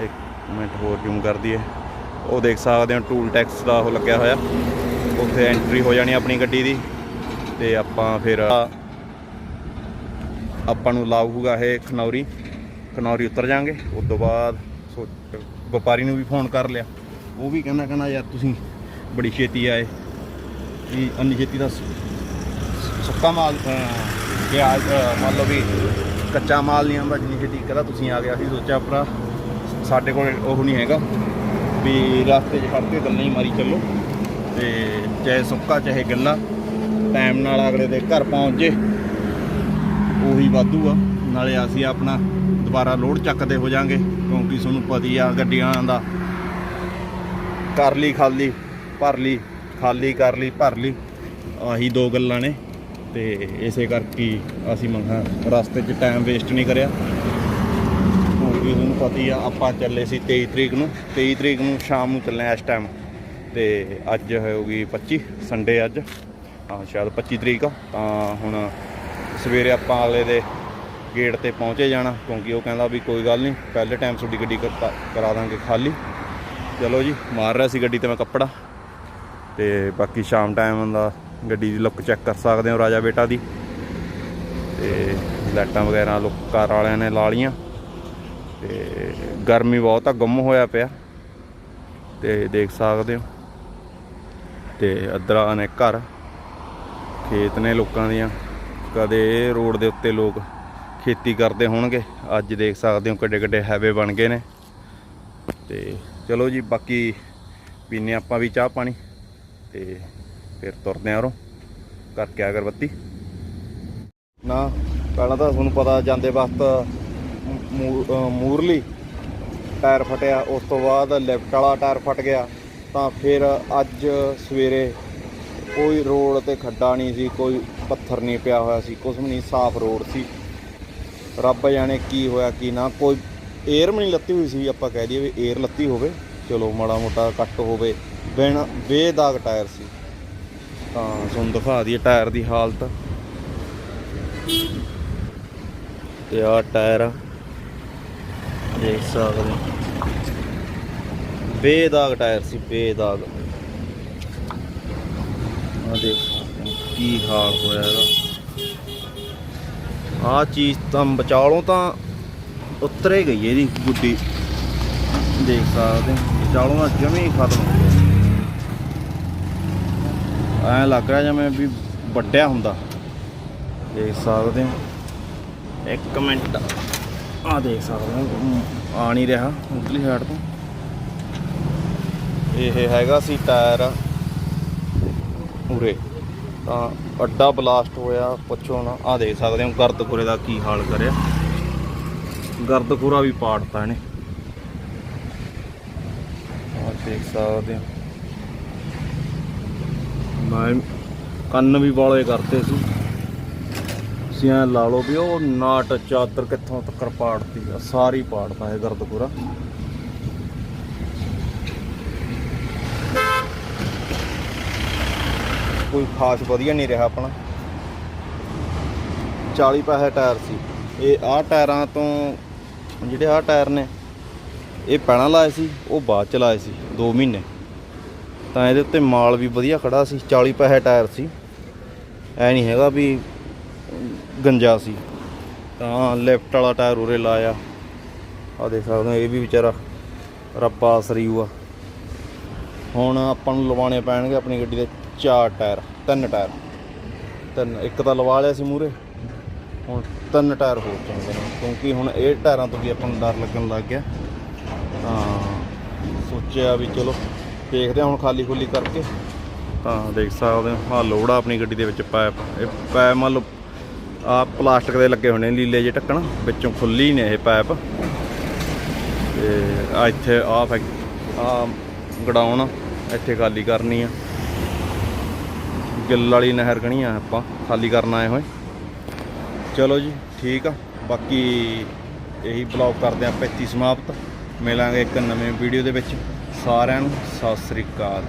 ਇੱਕ ਮਿੰਟ ਹੋਰ ਜ਼ੂਮ ਕਰ ਦਈਏ। ਉਹ ਦੇਖ ਸਕਦੇ ਹੋ ਟੂਲ ਟੈਕਸ ਦਾ ਉਹ ਲੱਗਿਆ ਹੋਇਆ। ਉੱਥੇ ਐਂਟਰੀ ਹੋ ਜਾਣੀ ਆਪਣੀ ਗੱਡੀ ਦੀ। ਤੇ ਆਪਾਂ ਫਿਰ ਆਪਾਂ ਨੂੰ ਲਾਊਗਾ ਇਹ ਖਨੌਰੀ। ਖਨੌਰੀ ਉਤਰ ਜਾਾਂਗੇ। ਉਸ ਤੋਂ ਬਾਅਦ ਸੋ ਵਪਾਰੀ ਨੂੰ ਵੀ ਫੋਨ ਕਰ ਲਿਆ। ਉਹ ਵੀ ਕਹਿੰਦਾ ਕਹਿੰਦਾ ਯਾਰ ਤੁਸੀਂ ਬੜੀ ਛੇਤੀ ਆਏ। ਵੀ ਅੰਨੀ ਛੇਤੀ ਦਾ ਸ- ਸੁੱਕਾ ਮਾਲ ਅਹ, ਪਿਆਜ਼ ਮੰਨ ਲਓ ਵੀ ਕੱਚਾ ਮਾਲ ਨਹੀਂ ਆਉਂਦਾ ਜਿੰਨੀ ਛੇਤੀ ਕਹਿੰਦਾ ਤੁਸੀਂ ਆ ਗਿਆ ਸੀ ਸੋਚਿਆ ਭਰਾ। ਸਾਡੇ ਕੋਲ ਉਹ ਨਹੀਂ ਹੈਗਾ। ਵੀ ਰਸਤੇ 'ਚ ਖੜ ਕੇ ਗੱਲਾਂ ਹੀ ਮਾਰੀ ਚੱਲੋ। ਤੇ ਚਾਹੇ ਸੁੱਕਾ, ਚਾਹੇ ਗਿੱਲਾ ਟਾਈਮ ਨਾਲ ਅਗਲੇ ਦੇ ਘਰ ਪਹੁੰਚ ਜੇ, ਉਹੀ ਵਾਧੂ ਆ। ਨਾਲੇ ਅਸੀਂ ਆਪਣਾ ਦੁਬਾਰਾ ਲੋਡ ਚੱਕਦੇ ਹੋ ਜਾਾਂਗੇ, ਕਿਉਂਕਿ ਤੁਹਾਨੂੰ ਪਤੀ ਆ, ਗੱਡੀਆਂ ਦਾ ਕਰ ਲਈ, ਖਾਲੀ ਭਰ ਲਈ, ਖਾਲੀ ਕਰ ਲਈ, ਭਰ ਲਈ, ਆਹੀ ਦੋ ਗੱਲਾਂ ਨੇ। ਤੇ ਇਸੇ ਕਰਕੇ ਅਸੀਂ ਮੰਗਾ, ਰਸਤੇ 'ਚ ਟਾਈਮ ਵੇਸਟ ਨਹੀਂ ਕਰਿਆ। ਕਿਉਂਕਿ ਤੁਹਾਨੂੰ ਪਤਾ ਹੀ ਆ, ਆਪਾਂ ਚੱਲੇ ਸੀ 23 ਤਰੀਕ ਨੂੰ 23 ਤਰੀਕ ਨੂੰ ਸ਼ਾਮ ਨੂੰ ਚੱਲੇ ਇਸ ਟਾਈਮ ਤੇ ਅੱਜ ਹੋਊਗੀ 25 ਸੰਡੇ ਅੱਜ। ਹਾਂ, ਸ਼ਾਇਦ 25 ਤਰੀਕ ਆ। ਤਾਂ ਹੁਣ ਸਵੇਰੇ ਆਪਾਂ ਅਗਲੇ ਦੇ ਗੇਟ ਤੇ ਪਹੁੰਚੇ ਜਾਣਾ, ਕਿਉਂਕਿ ਉਹ ਕਹਿੰਦਾ ਵੀ ਕੋਈ ਗੱਲ ਨਹੀਂ, ਪਹਿਲੇ ਟਾਈਮ ਤੁਹਾਡੀ ਗੱਡੀ ਕਰਾ ਦਾਂਗੇ ਖਾਲੀ। ਚਲੋ ਜੀ, ਮਾਰ ਰਿਹਾ ਸੀ ਗੱਡੀ ਤੇ ਮੈਂ ਕੱਪੜਾ। ਤੇ ਬਾਕੀ ਸ਼ਾਮ ਟਾਈਮ ਦਾ ਗੱਡੀ ਦੀ ਲੁੱਕ ਚੈੱਕ ਕਰ ਸਕਦੇ ਹੋ ਰਾਜਾ ਬੇਟਾ ਦੀ। ਤੇ ਲਾਈਟਾਂ ਵਗੈਰਾ, ਲੋਕ ਕਾਰ ਵਾਲਿਆਂ ਨੇ ਲਾ ਲੀਆਂ ਤੇ ਗਰਮੀ ਬਹੁਤ ਆ, ਗੁੰਮ ਹੋਇਆ ਪਿਆ। ਤੇ ਦੇਖ ਸਕਦੇ ਹੋ। ਤੇ ਅਦਰਾ ਨੇ ਘਰ, ਖੇਤ ਨੇ ਲੋਕਾਂ ਦੀਆਂ। ਕਦੇ ਰੋਡ ਦੇ ਉੱਤੇ ਲੋਕ ਖੇਤੀ ਕਰਦੇ ਹੋਣਗੇ। ਅੱਜ ਦੇਖ ਸਕਦੇ ਹੋ ਕਿੱਡੇ ਕਿੱਡੇ ਹਾਈਵੇ ਬਣ ਗਏ ਨੇ। ਤੇ ਚਲੋ ਜੀ, ਬਾਕੀ ਪੀਨੇ ਆਪਾਂ ਵੀ ਚਾਹ ਪਾਣੀ। ਤੇ ਫਿਰ ਤੁਰਦੇ ਆਂ ਉਰੋਂ ਕਰਕੇ ਅਗਰਬੱਤੀ। ਨਾ, ਪਹਿਲਾਂ ਤਾਂ ਤੁਹਾਨੂੰ ਪਤਾ ਜਾਂਦੇ ਵਕਤ ਮੂਰਲੀ ਟਾਇਰ ਫਟਿਆ, ਉਸ ਤੋਂ ਬਾਅਦ ਲੈਫਟ ਵਾਲਾ ਟਾਇਰ ਫਟ ਗਿਆ। ਤਾਂ ਫਿਰ ਅੱਜ ਸਵੇਰੇ ਕੋਈ ਰੋਡ ਤੇ ਖੱਡਾ ਨਹੀਂ ਸੀ, ਕੋਈ ਪੱਥਰ ਨਹੀਂ ਪਿਆ ਹੋਇਆ ਸੀ ਕੁਝ ਵੀ ਨਹੀਂ, ਸਾਫ਼ ਰੋਡ ਸੀ। ਰੱਬ ਜਾਣੇ ਕੀ ਹੋਇਆ, ਕੀ ਨਾ, ਕੋਈ ਏਅਰ ਵੀ ਨਹੀਂ ਲੱਤੀ ਹੋਈ ਸੀ, ਆਪਾਂ ਕਹਿ ਦਈਏ ਵੀ ਏਅਰ ਲੱਤੀ ਹੋਵੇ, ਚਲੋ ਮਾੜਾ ਮੋਟਾ ਕੱਟ ਹੋਵੇ, ਬਿਨ ਬੇਦਾਗ ਟਾਇਰ ਸੀ। ਤਾਂ ਤੁਹਾਨੂੰ ਦਿਖਾ ਦਈਏ ਟਾਇਰ ਦੀ ਹਾਲਤ। ਤੇ ਆਹ ਟਾਇਰ ਆ। ਦੇਖ ਸਕਦੇ ਬੇਦਾਗ ਟਾਇਰ ਸੀ, ਬੇਦਾਗ। ਆ ਦੇਖ ਸਕਦੇ ਕੀ ਹਾਲ ਹੋਇਆ ਇਹਦਾ। ਆ ਚੀਜ਼ ਤਾਂ ਬਚਾ ਤਾਂ ਉਤਰੇ ਗਈ ਇਹਦੀ ਗੁੱਡੀ। ਦੇਖ ਸਕਦੇ ਹੋ ਬਚਾ ਲਓ ਜਮੀ ਖਤਮ ਹੋ ਗਿਆ। ਐ ਲੱਗ ਰਿਹਾ ਜਿਵੇਂ ਵੀ ਵੱਡਿਆ ਹੁੰਦਾ। ਦੇਖ ਸਕਦੇ ਹੋ। ਇੱਕ ਮਿੰਟ। ਆ ਦੇਖ ਸਕਦੇ ਹੋ ਆ ਨਹੀਂ ਰਿਹਾ ਉਧਰਲੀ ਸਾਈਡ ਤੋਂ। ਇਹ ਹੈਗਾ ਸੀ ਟਾਇਰ ਉਰੇ। ਤਾਂ ਅੱਡਾ ਬਲਾਸਟ ਹੋਇਆ, ਪੁੱਛੋ ਨਾ। ਆ ਦੇਖ ਸਕਦੇ ਹੋ ਗਰਦਖੁਰੇ ਦਾ ਕੀ ਹਾਲ ਕਰਿਆ। ਗਰਦਖੁਰਾ ਵੀ ਪਾੜਤਾ ਇਹਨੇ। ਆ ਦੇਖ ਸਕਦੇ ਹੋ। ਮੈਂ ਕੰਨ ਵੀ ਵਾਲੇ ਕਰਤੇ ਸੀ। ਤੁਸੀਂ ਐਂ ਲਾ ਲਓ ਵੀ ਉਹ ਨਾਟ ਚਾਦਰ ਕਿੱਥੋਂ ਤੱਕ ਪਾੜਦੀ ਆ, ਸਾਰੀ ਪਾੜਦਾ ਹੈ ਗਰਦਪੁਰਾ ਕੋਈ ਖਾਸ ਵਧੀਆ ਨਹੀਂ ਰਿਹਾ ਆਪਣਾ। 40 ਪੈਸੇ ਟਾਇਰ ਸੀ। ਇਹ ਆਹ ਟਾਇਰਾਂ ਤੋਂ ਜਿਹੜੇ ਆਹ ਟਾਇਰ ਨੇ, ਇਹ ਪਹਿਲਾਂ ਲਾਏ ਸੀ, ਉਹ ਬਾਅਦ ਚ ਲਾਏ ਸੀ 2 ਮਹੀਨੇ। ਤਾਂ ਇਹਦੇ ਉੱਤੇ ਮਾਲ ਵੀ ਵਧੀਆ ਖੜਾ ਸੀ 40 ਪੈਸੇ ਟਾਇਰ ਸੀ। ਐ ਨਹੀਂ ਹੈਗਾ ਵੀ ਗੰਜਾ ਸੀ। ਤਾਂ ਲੈਫਟ ਵਾਲਾ ਟਾਇਰ ਉਰੇ ਲਾਇਆ। ਆ ਦੇਖ ਸਕਦੇ ਹੋ, ਇਹ ਵੀ ਵਿਚਾਰਾ ਰੱਬਾ ਸਰੀਊ ਆ ਹੁਣ ਆਪਾਂ ਨੂੰ ਲਵਾਉਣੇ ਪੈਣਗੇ ਆਪਣੀ ਗੱਡੀ ਦੇ ਚਾਰ ਟਾਇਰ ਤਿੰਨ ਟਾਇਰ ਤਿੰਨ, ਇੱਕ ਤਾਂ ਲਵਾ ਲਿਆ ਸੀ ਮੂਰੇ ਹੁਣ ਤਿੰਨ ਟਾਇਰ ਹੋਰ ਚਾਹੀਦੇ ਨੇ, ਕਿਉਂਕਿ ਹੁਣ ਇਹ ਟਾਇਰਾਂ ਤੋਂ ਵੀ ਆਪਾਂ ਨੂੰ ਡਰ ਲੱਗਣ ਲੱਗ ਗਿਆ। ਤਾਂ ਸੋਚਿਆ ਵੀ ਚਲੋ, ਦੇਖਦੇ ਹਾਂ ਹੁਣ ਖਾਲੀ ਖੁੱਲੀ ਕਰਕੇ। ਤਾਂ ਦੇਖ ਸਕਦੇ ਹੋ, ਆਹ ਲੋੜ ਆ ਆਪਣੀ ਗੱਡੀ ਦੇ ਵਿੱਚ ਪੈਪ ਇਹ ਪੈਪ ਮੰਨ ਲਓ ਆ ਪਲਾਸਟਿਕ ਦੇ ਲੱਗੇ ਹੋਣੇ ਲੀਲੇ ਜਿਹੇ ਢੱਕਣ, ਵਿੱਚੋਂ ਖੁੱਲੀ ਨੇ ਇਹ ਪਾਇਪ ਤੇ ਆ ਇੱਥੇ ਆ ਫੈਕ, ਆ ਗਡਾਉਣ ਇੱਥੇ ਖਾਲੀ ਕਰਨੀ ਆ। ਗਿੱਲ ਵਾਲੀ ਨਹਿਰ ਕਣੀ ਆ ਆਪਾਂ, ਖਾਲੀ ਕਰਨ ਆਏ ਹੋਏ। ਚਲੋ ਜੀ, ਠੀਕ ਆ। ਬਾਕੀ ਇਹੀ ਬਲੌਗ ਕਰਦੇ ਆਪਾਂ ਇੱਥੇ ਸਮਾਪਤ। ਮਿਲਾਂਗੇ ਇੱਕ ਨਵੇਂ ਵੀਡੀਓ ਦੇ ਵਿੱਚ। ਸਾਰਿਆਂ ਨੂੰ ਸਤਿ ਸ੍ਰੀ ਅਕਾਲ।